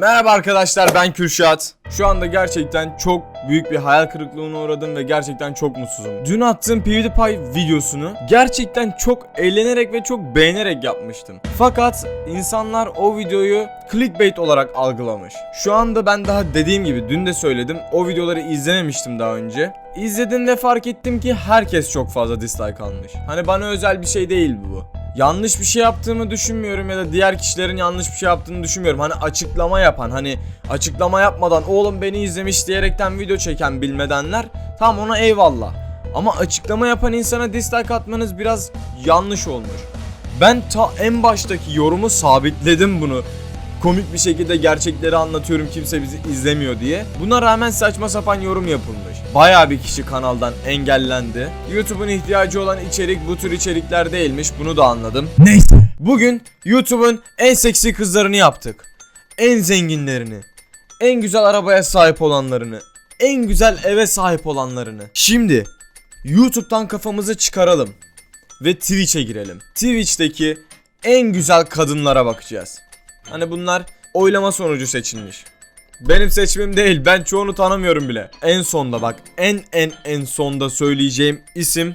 Merhaba arkadaşlar ben Kürşat. Şu anda gerçekten çok büyük bir hayal kırıklığına uğradım ve gerçekten çok mutsuzum. Dün attığım PewDiePie videosunu gerçekten çok eğlenerek ve çok beğenerek yapmıştım. Fakat insanlar o videoyu clickbait olarak algılamış. Şu anda ben daha dediğim gibi dün de söyledim o videoları izlememiştim daha önce. İzledim ve fark ettim ki herkes çok fazla dislike almış. Hani bana özel bir şey değil bu. Yanlış bir şey yaptığımı düşünmüyorum ya da diğer kişilerin yanlış bir şey yaptığını düşünmüyorum. Hani açıklama yapan hani açıklama yapmadan oğlum beni izlemiş diyerekten video çeken bilmedenler tam ona eyvallah. Ama açıklama yapan insana dislike atmanız biraz yanlış olmuş. Ben ta en baştaki yorumu sabitledim bunu. Komik bir şekilde gerçekleri anlatıyorum kimse bizi izlemiyor diye. Buna rağmen saçma sapan yorum yapılmış. Bayağı bir kişi kanaldan engellendi. YouTube'un ihtiyacı olan içerik bu tür içerikler değilmiş bunu da anladım. Neyse. Bugün YouTube'un en seksi kızlarını yaptık. En zenginlerini. En güzel arabaya sahip olanlarını. En güzel eve sahip olanlarını. Şimdi YouTube'dan kafamızı çıkaralım. Ve Twitch'e girelim. Twitch'teki en güzel kadınlara bakacağız. Hani bunlar oylama sonucu seçilmiş. Benim seçimim değil. Ben çoğunu tanımıyorum bile. En sonda bak. En en en sonda söyleyeceğim isim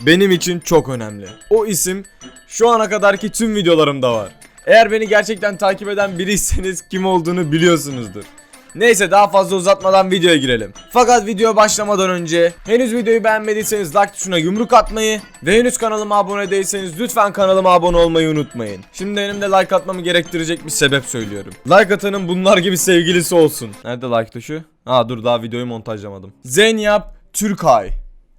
benim için çok önemli. O isim şu ana kadarki tüm videolarımda var. Eğer beni gerçekten takip eden biriyseniz kim olduğunu biliyorsunuzdur. Neyse daha fazla uzatmadan videoya girelim. Fakat video başlamadan önce henüz videoyu beğenmediyseniz like tuşuna yumruk atmayı ve henüz kanalıma abone değilseniz lütfen kanalıma abone olmayı unutmayın. Şimdi benim de like atmamı gerektirecek bir sebep söylüyorum. Like atanın bunlar gibi sevgilisi olsun. Nerede like tuşu? Ha dur daha videoyu montajlamadım. Zenyap Türkay.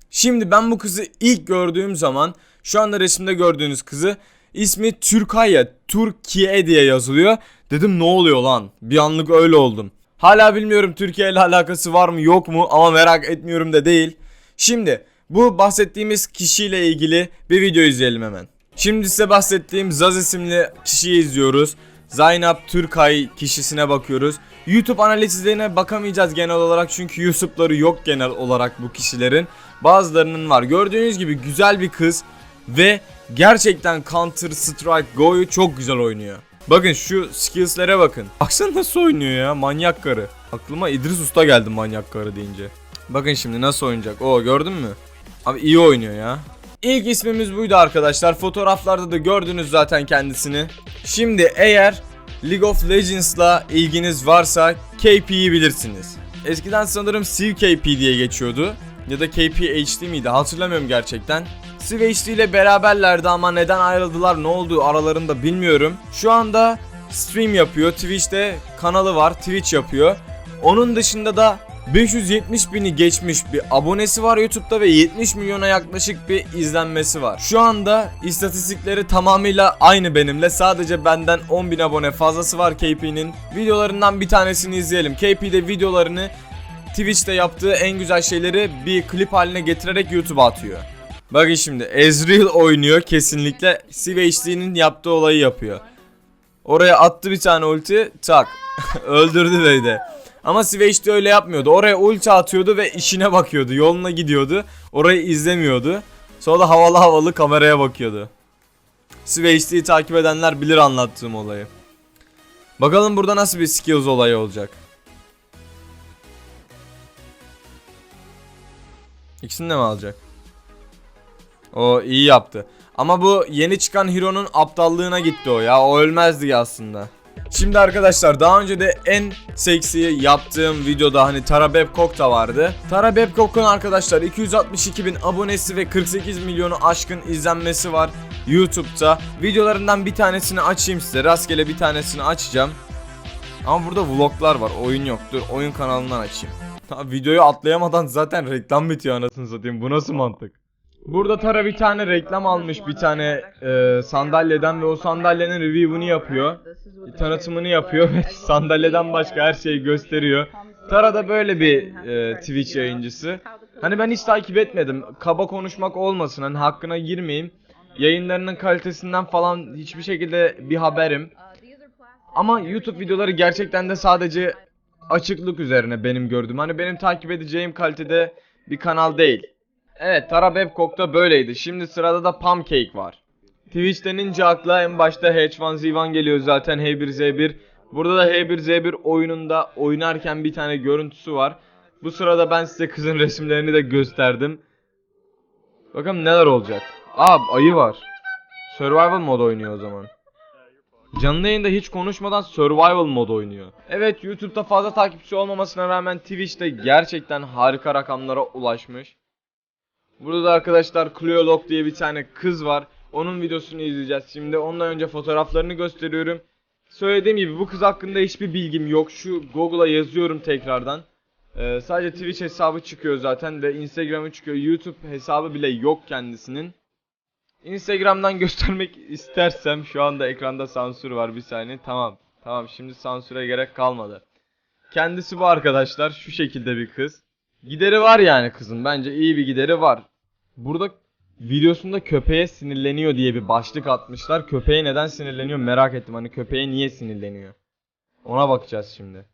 Şimdi ben bu kızı ilk gördüğüm zaman şu anda resimde gördüğünüz kızı ismi Türkaya Türkiye diye yazılıyor. Dedim ne oluyor lan? Bir anlık öyle oldum. Hala bilmiyorum Türkiye ile alakası var mı yok mu ama merak etmiyorum da değil. Şimdi bu bahsettiğimiz kişiyle ilgili bir video izleyelim hemen. Şimdi size bahsettiğim Zaz isimli kişiyi izliyoruz. Zaynap Türkay kişisine bakıyoruz. YouTube analizlerine bakamayacağız genel olarak çünkü YouTube'ları yok genel olarak bu kişilerin. Bazılarının var. Gördüğünüz gibi güzel bir kız ve gerçekten Counter Strike Go'yu çok güzel oynuyor. Bakın şu skillslere bakın. Baksana nasıl oynuyor ya manyak karı. Aklıma İdris Usta geldi manyak karı deyince. Bakın şimdi nasıl oynayacak. O gördün mü? Abi iyi oynuyor ya. İlk ismimiz buydu arkadaşlar. Fotoğraflarda da gördünüz zaten kendisini. Şimdi eğer League of Legends'la ilginiz varsa KP'yi bilirsiniz. Eskiden sanırım Civ KP diye geçiyordu. Ya da KP HD miydi hatırlamıyorum gerçekten. HD ile beraberlerdi ama neden ayrıldılar ne oldu aralarında bilmiyorum. Şu anda stream yapıyor. Twitch'te kanalı var. Twitch yapıyor. Onun dışında da 570 bini geçmiş bir abonesi var YouTube'da ve 70 milyona yaklaşık bir izlenmesi var. Şu anda istatistikleri tamamıyla aynı benimle. Sadece benden 10 bin abone fazlası var KP'nin. Videolarından bir tanesini izleyelim. KP'de videolarını Twitch'te yaptığı en güzel şeyleri bir klip haline getirerek YouTube'a atıyor. Bakın şimdi Ezreal oynuyor kesinlikle Civ HD'nin yaptığı olayı yapıyor. Oraya attı bir tane ulti tak öldürdü beni de. Ama Switch'te öyle yapmıyordu. Oraya ulti atıyordu ve işine bakıyordu. Yoluna gidiyordu. Orayı izlemiyordu. Sonra da havalı havalı kameraya bakıyordu. Switch'teyi takip edenler bilir anlattığım olayı. Bakalım burada nasıl bir skills olayı olacak. İkisini de mi alacak? O iyi yaptı. Ama bu yeni çıkan Hero'nun aptallığına gitti o ya. O ölmezdi aslında. Şimdi arkadaşlar daha önce de en seksi yaptığım videoda hani Tara Babcock da vardı. Tara Babcock'un arkadaşlar 262 bin abonesi ve 48 milyonu aşkın izlenmesi var YouTube'da. Videolarından bir tanesini açayım size. Rastgele bir tanesini açacağım. Ama burada vloglar var. Oyun yok. Dur oyun kanalından açayım. Ha, videoyu atlayamadan zaten reklam bitiyor anasını satayım. Bu nasıl mantık? Burada Tara bir tane reklam almış bir tane e, sandalyeden ve o sandalyenin review'unu yapıyor. Tanıtımını yapıyor ve sandalyeden başka her şeyi gösteriyor. Tara da böyle bir e, Twitch yayıncısı. Hani ben hiç takip etmedim. Kaba konuşmak olmasın hani hakkına girmeyeyim. Yayınlarının kalitesinden falan hiçbir şekilde bir haberim. Ama YouTube videoları gerçekten de sadece açıklık üzerine benim gördüğüm. Hani benim takip edeceğim kalitede bir kanal değil. Evet Tara Babcock da böyleydi. Şimdi sırada da Pumpcake var. Twitch denince akla en başta H1Z1 geliyor zaten H1Z1 Burada da H1Z1 oyununda oynarken bir tane görüntüsü var. Bu sırada ben size kızın resimlerini de gösterdim. Bakalım neler olacak. Aa ayı var. Survival mod oynuyor o zaman. Canlı yayında hiç konuşmadan survival mod oynuyor. Evet YouTube'da fazla takipçi olmamasına rağmen Twitch'te gerçekten harika rakamlara ulaşmış. Burada da arkadaşlar Cleolog diye bir tane kız var. Onun videosunu izleyeceğiz şimdi. Ondan önce fotoğraflarını gösteriyorum. Söylediğim gibi bu kız hakkında hiçbir bilgim yok. Şu Google'a yazıyorum tekrardan. Ee, sadece Twitch hesabı çıkıyor zaten ve Instagram'ı çıkıyor. YouTube hesabı bile yok kendisinin. Instagram'dan göstermek istersem şu anda ekranda sansür var bir saniye. Tamam. Tamam şimdi sansüre gerek kalmadı. Kendisi bu arkadaşlar. Şu şekilde bir kız. Gideri var yani kızın. Bence iyi bir gideri var. Burada videosunda köpeğe sinirleniyor diye bir başlık atmışlar. Köpeğe neden sinirleniyor merak ettim. Hani köpeğe niye sinirleniyor? Ona bakacağız şimdi.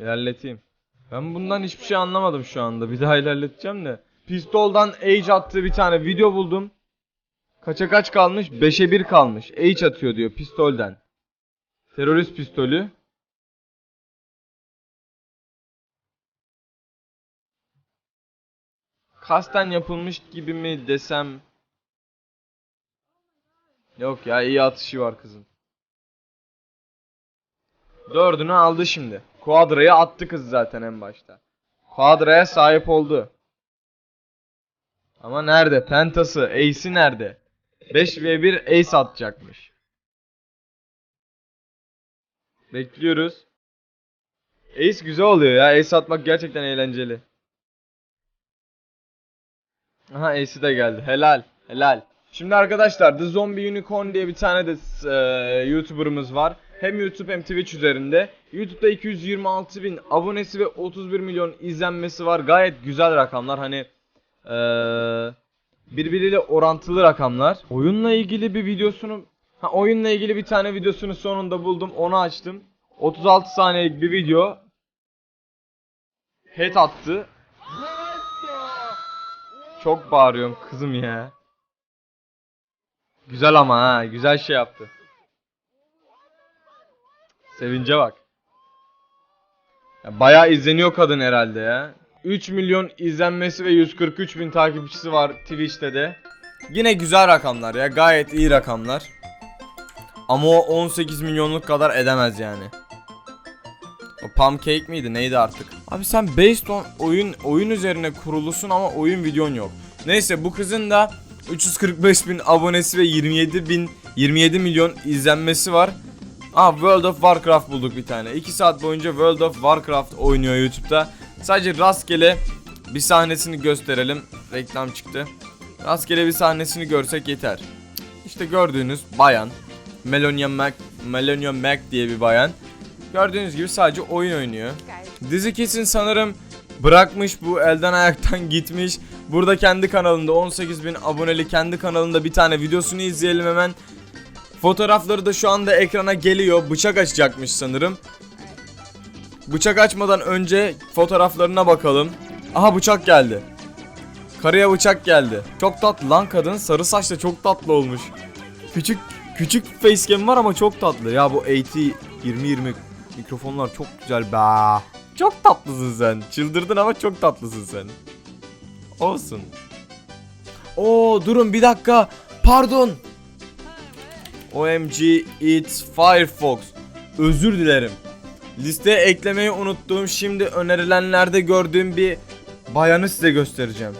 İlerleteyim. Ben bundan hiçbir şey anlamadım şu anda. Bir daha ilerleteceğim de. Pistoldan age attığı bir tane video buldum. Kaça kaç kalmış? 5'e 1 kalmış. Age atıyor diyor pistolden. Terörist pistolü. Kasten yapılmış gibi mi desem? Yok ya iyi atışı var kızın. Dördünü aldı şimdi. Quadra'ya attı kız zaten en başta. Quadra'ya sahip oldu. Ama nerede? Pentası, Ace'i nerede? 5 v 1 Ace atacakmış. Bekliyoruz. Ace güzel oluyor ya. Ace atmak gerçekten eğlenceli. Aha Ace'i de geldi. Helal. Helal. Şimdi arkadaşlar The Zombie Unicorn diye bir tane de e, YouTuber'ımız var. Hem YouTube hem Twitch üzerinde. YouTube'da 226 bin abonesi ve 31 milyon izlenmesi var. Gayet güzel rakamlar. Hani eee birbiriyle orantılı rakamlar. Oyunla ilgili bir videosunu ha oyunla ilgili bir tane videosunu sonunda buldum. Onu açtım. 36 saniyelik bir video. Head attı. Çok bağırıyorum kızım ya. Güzel ama ha, güzel şey yaptı. Sevince bak. Ya bayağı izleniyor kadın herhalde ya. 3 milyon izlenmesi ve 143 bin takipçisi var Twitch'te de. Yine güzel rakamlar ya gayet iyi rakamlar. Ama o 18 milyonluk kadar edemez yani. O Pumpcake miydi neydi artık? Abi sen based on oyun oyun üzerine kurulusun ama oyun videon yok. Neyse bu kızın da 345 bin abonesi ve 27 bin 27 milyon izlenmesi var. Aa World of Warcraft bulduk bir tane. 2 saat boyunca World of Warcraft oynuyor YouTube'da. Sadece rastgele bir sahnesini gösterelim. Reklam çıktı. Rastgele bir sahnesini görsek yeter. İşte gördüğünüz bayan Melonia Mac Melonia Mac diye bir bayan. Gördüğünüz gibi sadece oyun oynuyor. Dizi kesin sanırım bırakmış bu elden ayaktan gitmiş. Burada kendi kanalında 18 bin aboneli kendi kanalında bir tane videosunu izleyelim hemen. Fotoğrafları da şu anda ekrana geliyor. Bıçak açacakmış sanırım. Bıçak açmadan önce fotoğraflarına bakalım. Aha bıçak geldi. Karıya bıçak geldi. Çok tatlı lan kadın. Sarı saçla çok tatlı olmuş. Küçük küçük facecam var ama çok tatlı. Ya bu AT 2020 mikrofonlar çok güzel be. Çok tatlısın sen. Çıldırdın ama çok tatlısın sen. Olsun. Oo durun bir dakika. Pardon. OMG it's Firefox. Özür dilerim. Listeye eklemeyi unuttuğum şimdi önerilenlerde gördüğüm bir bayanı size göstereceğim.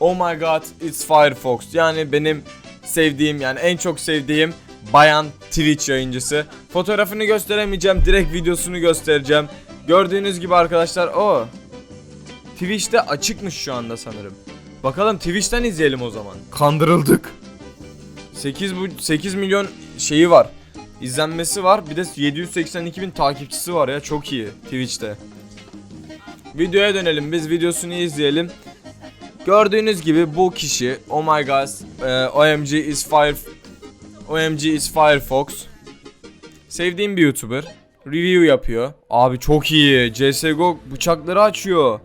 Oh my god it's Firefox. Yani benim sevdiğim yani en çok sevdiğim bayan Twitch yayıncısı. Fotoğrafını gösteremeyeceğim. Direkt videosunu göstereceğim. Gördüğünüz gibi arkadaşlar o Twitch'te açıkmış şu anda sanırım. Bakalım Twitch'ten izleyelim o zaman. Kandırıldık. 8 bu 8 milyon şeyi var. İzlenmesi var. Bir de 782 bin takipçisi var ya. Çok iyi Twitch'te. Videoya dönelim. Biz videosunu izleyelim. Gördüğünüz gibi bu kişi Oh my god e, OMG is fire OMG is Firefox Sevdiğim bir YouTuber Review yapıyor Abi çok iyi CSGO bıçakları açıyor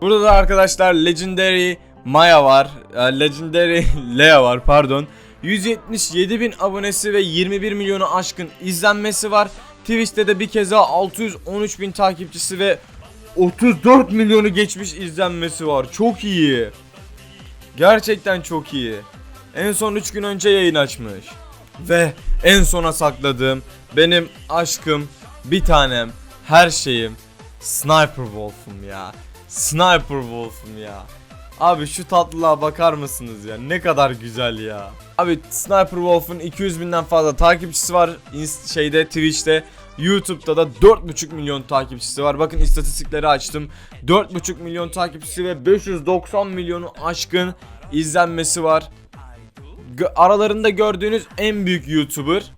Burada da arkadaşlar Legendary Maya var e, Legendary Lea var pardon 177 bin abonesi ve 21 milyonu aşkın izlenmesi var. Twitch'te de bir kez daha 613 bin takipçisi ve 34 milyonu geçmiş izlenmesi var. Çok iyi. Gerçekten çok iyi. En son 3 gün önce yayın açmış. Ve en sona sakladığım benim aşkım, bir tanem, her şeyim Sniper Wolf'um ya. Sniper Wolf'um ya. Abi şu tatlılığa bakar mısınız ya? Ne kadar güzel ya. Abi Sniper Wolf'un 200 binden fazla takipçisi var şeyde Twitch'te. YouTube'da da 4.5 milyon takipçisi var. Bakın istatistikleri açtım. 4.5 milyon takipçisi ve 590 milyonu aşkın izlenmesi var. Aralarında gördüğünüz en büyük YouTuber.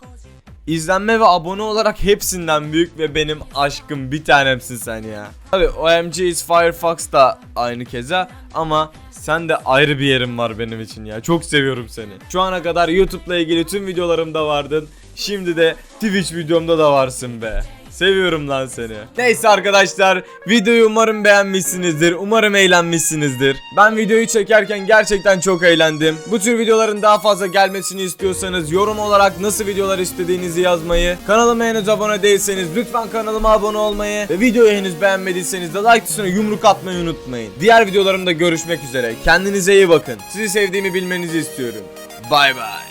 İzlenme ve abone olarak hepsinden büyük ve benim aşkım bir tanemsin sen ya. Tabi OMG is Firefox da aynı keza ama sen de ayrı bir yerin var benim için ya. Çok seviyorum seni. Şu ana kadar YouTube'la ilgili tüm videolarımda vardın. Şimdi de Twitch videomda da varsın be. Seviyorum lan seni. Neyse arkadaşlar videoyu umarım beğenmişsinizdir. Umarım eğlenmişsinizdir. Ben videoyu çekerken gerçekten çok eğlendim. Bu tür videoların daha fazla gelmesini istiyorsanız yorum olarak nasıl videolar istediğinizi yazmayı, kanalıma henüz abone değilseniz lütfen kanalıma abone olmayı ve videoyu henüz beğenmediyseniz de like tuşuna yumruk atmayı unutmayın. Diğer videolarımda görüşmek üzere. Kendinize iyi bakın. Sizi sevdiğimi bilmenizi istiyorum. Bay bay.